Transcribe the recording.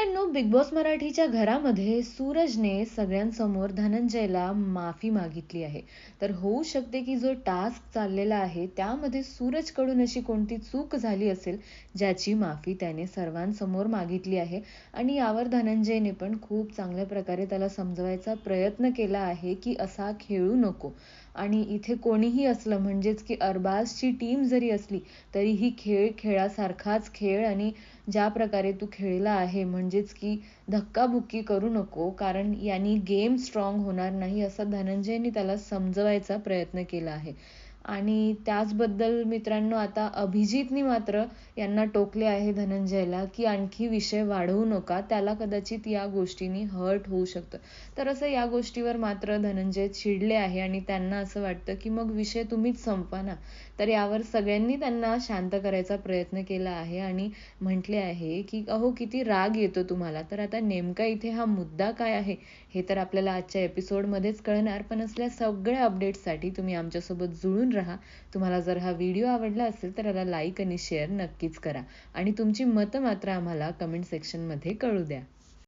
मित्रांनो big boss मराठीच्या घरामध्ये सूरजने सगळ्यांसमोर धनंजयला माफी मागितली आहे. तर होऊ शकते की जो टास्क चाललेला आहे त्यामध्ये सूरजकडून अशी कोणती चूक झाली असेल ज्याची माफी त्याने सर्वांसमोर मागितली आहे. आणि यावर धनंजयने पण खूप चांगल्या प्रकारे त्याला समजवायचा प्रयत्न केला आहे की असा खेळू नको. आणि इथे कोणीही असलं म्हणजेच की अरबाजची टीम जरी असली तरी ही खेळ खेळासारखाच खेळ आणि ज्या प्रकारे तू खेळला आहे म्हणजेच की धक्काबुक्की करू नको कारण यांनी गेम स्ट्रॉंग होणार नाही असं धनंजयने त्याला समजवायचा प्रयत्न केला आहे. आणि त्याचबद्दल मित्रांनो आता अभिजितनी मात्र यांना टोकले आहे धनंजयला की आणखी विषय वाढवू नका त्याला कदाचित या गोष्टींनी हर्ट होऊ शकतं. तर असं या गोष्टीवर मात्र धनंजय चिडले आहे आणि त्यांना असं वाटतं की मग विषय तुम्हीच संपवा ना. तर यावर सगळ्यांनी त्यांना शांत करायचा प्रयत्न केला आहे आणि म्हटले आहे की अहो किती राग येतो तुम्हाला. तर आता नेमका इथे हा मुद्दा काय आहे हे तर आपल्याला आजच्या एपिसोडमध्येच कळणार. पण असल्या सगळ्या अपडेट्ससाठी तुम्ही आमच्यासोबत जुळून राहा. तुम्हाला जर हा व्हिडिओ आवडला असेल तर याला लाईक आणि शेअर नक्कीच करा. आणि तुमची मतं मात्र आम्हाला कमेंट सेक्शनमध्ये कळू द्या.